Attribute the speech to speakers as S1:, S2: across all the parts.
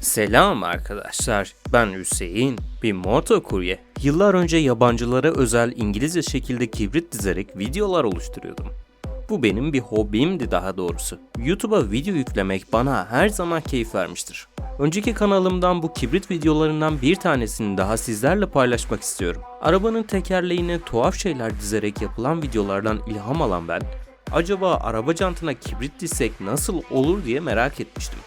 S1: Selam arkadaşlar. Ben Hüseyin, bir motokurye. Yıllar önce yabancılara özel İngilizce şekilde kibrit dizerek videolar oluşturuyordum. Bu benim bir hobimdi daha doğrusu. YouTube'a video yüklemek bana her zaman keyif vermiştir. Önceki kanalımdan bu kibrit videolarından bir tanesini daha sizlerle paylaşmak istiyorum. Arabanın tekerleğine tuhaf şeyler dizerek yapılan videolardan ilham alan ben, acaba araba jantına kibrit dizsek nasıl olur diye merak etmiştim.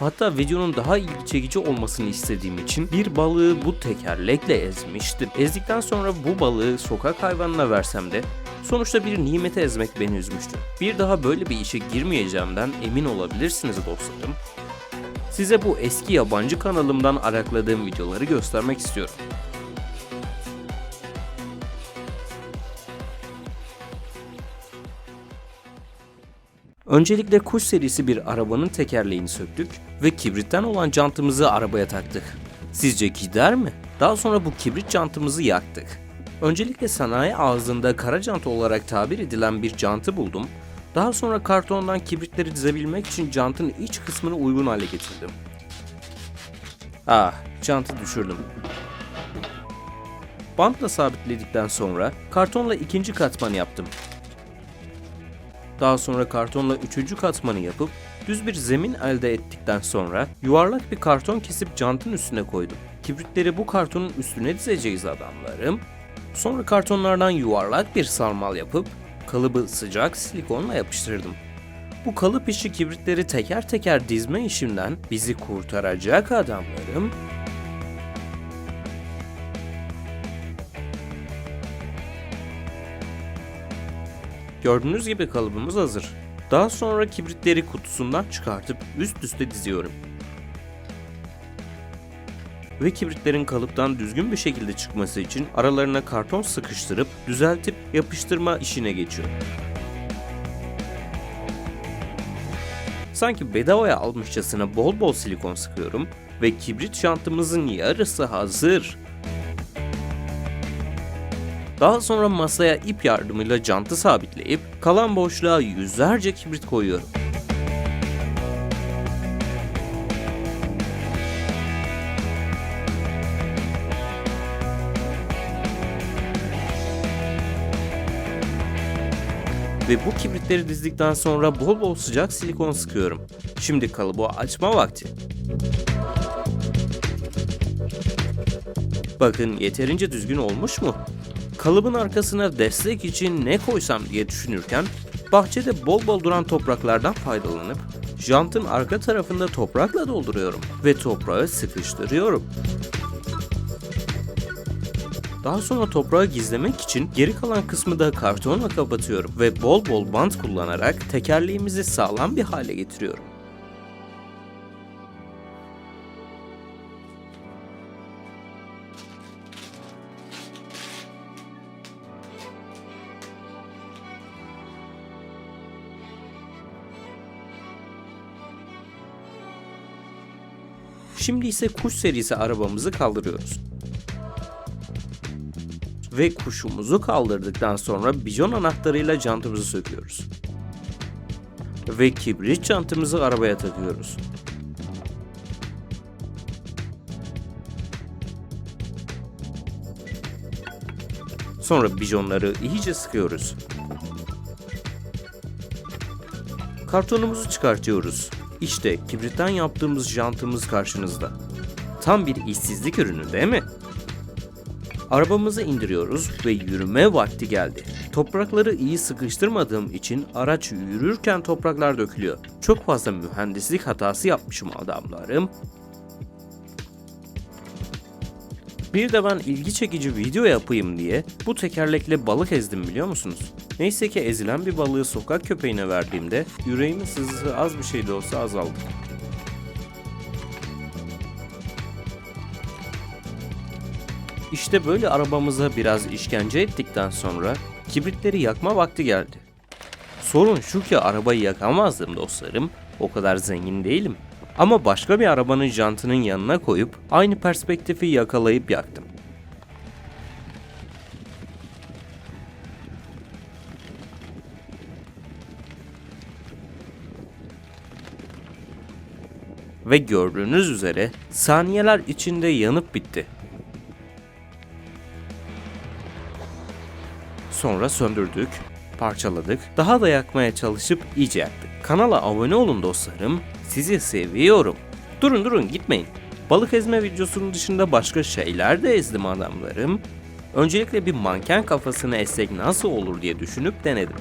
S1: Hatta videonun daha ilgi çekici olmasını istediğim için bir balığı bu tekerlekle ezmiştim. Ezdikten sonra bu balığı sokak hayvanına versem de sonuçta bir nimeti ezmek beni üzmüştü. Bir daha böyle bir işe girmeyeceğimden emin olabilirsiniz dostlarım. Size bu eski yabancı kanalımdan arakladığım videoları göstermek istiyorum. Öncelikle kuş serisi bir arabanın tekerleğini söktük ve kibritten olan jantımızı arabaya taktık. Sizce gider mi? Daha sonra bu kibrit jantımızı yaktık. Öncelikle sanayi ağzında kara jant olarak tabir edilen bir jantı buldum. Daha sonra kartondan kibritleri dizebilmek için jantın iç kısmını uygun hale getirdim. Ah, jantı düşürdüm. Bantla sabitledikten sonra kartonla ikinci katman yaptım. Daha sonra kartonla üçüncü katmanı yapıp düz bir zemin elde ettikten sonra yuvarlak bir karton kesip jantın üstüne koydum. Kibritleri bu kartonun üstüne dizeceğiz adamlarım. Sonra kartonlardan yuvarlak bir sarmal yapıp kalıbı sıcak silikonla yapıştırdım. Bu kalıp işi kibritleri teker teker dizme işimden bizi kurtaracak adamlarım. Gördüğünüz gibi kalıbımız hazır. Daha sonra kibritleri kutusundan çıkartıp üst üste diziyorum. Ve kibritlerin kalıptan düzgün bir şekilde çıkması için aralarına karton sıkıştırıp düzeltip yapıştırma işine geçiyorum. Sanki bedavaya almışçasına bol bol silikon sıkıyorum ve kibrit şantımızın yarısı hazır. Daha sonra masaya ip yardımıyla jantı sabitleyip kalan boşluğa yüzlerce kibrit koyuyorum. Ve bu kibritleri dizdikten sonra bol bol sıcak silikon sıkıyorum. Şimdi kalıbı açma vakti. Bakın yeterince düzgün olmuş mu? Kalıbın arkasına destek için ne koysam diye düşünürken bahçede bol bol duran topraklardan faydalanıp jantın arka tarafında toprakla dolduruyorum ve toprağı sıkıştırıyorum. Daha sonra toprağı gizlemek için geri kalan kısmı da kartonla kapatıyorum ve bol bol bant kullanarak tekerleğimizi sağlam bir hale getiriyorum. Şimdi ise kuş serisi arabamızı kaldırıyoruz. Ve kuşumuzu kaldırdıktan sonra bijon anahtarıyla jantımızı söküyoruz. Ve kibrit jantımızı arabaya takıyoruz. Sonra bijonları iyice sıkıyoruz. Kartonumuzu çıkartıyoruz. İşte kibritten yaptığımız jantımız karşınızda. Tam bir işsizlik ürünü değil mi? Arabamızı indiriyoruz ve yürüme vakti geldi. Toprakları iyi sıkıştırmadığım için araç yürürken topraklar dökülüyor. Çok fazla mühendislik hatası yapmışım adamlarım. Bir de ben ilgi çekici video yapayım diye bu tekerlekle balık ezdim biliyor musunuz? Neyse ki ezilen bir balığı sokak köpeğine verdiğimde yüreğimin sızısı az bir şey de olsa azaldı. İşte böyle arabamıza biraz işkence ettikten sonra kibritleri yakma vakti geldi. Sorun şu ki arabayı yakamazdım dostlarım. O kadar zengin değilim. Ama başka bir arabanın jantının yanına koyup aynı perspektifi yakalayıp yaktım. Ve gördüğünüz üzere saniyeler içinde yanıp bitti. Sonra söndürdük, parçaladık, daha da yakmaya çalışıp iyice yaktık. Kanala abone olun dostlarım, sizi seviyorum. Durun durun gitmeyin. Balık ezme videosunun dışında başka şeyler de ezdim adamlarım. Öncelikle bir manken kafasını essek nasıl olur diye düşünüp denedim.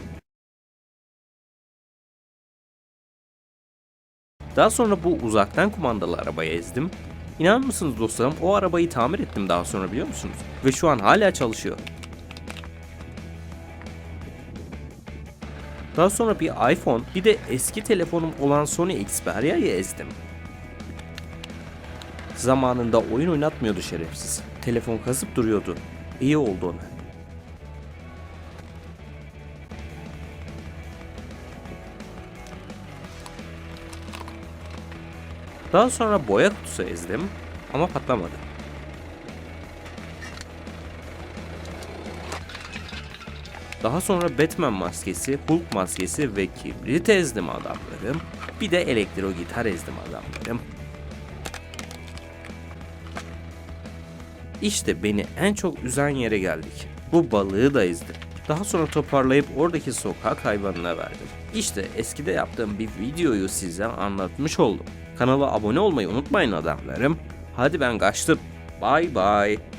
S1: Daha sonra bu uzaktan kumandalı arabayı ezdim. İnanır mısınız dostlarım o arabayı tamir ettim daha sonra biliyor musunuz? Ve şu an hala çalışıyor. Daha sonra bir iPhone, bir de eski telefonum olan Sony Xperia'yı ezdim. Zamanında oyun oynatmıyordu şerefsiz. Telefon kasıp duruyordu. İyi oldu ona. Daha sonra boya kutusu ezdim ama patlamadı. Daha sonra Batman maskesi, Hulk maskesi ve kibrit ezdim adamlarım. Bir de elektro gitar ezdim adamlarım. İşte beni en çok üzen yere geldik. Bu balığı da ezdim. Daha sonra toparlayıp oradaki sokak hayvanına verdim. İşte eskide yaptığım bir videoyu size anlatmış oldum. Kanala abone olmayı unutmayın adamlarım. Hadi ben kaçtım. Bye bye.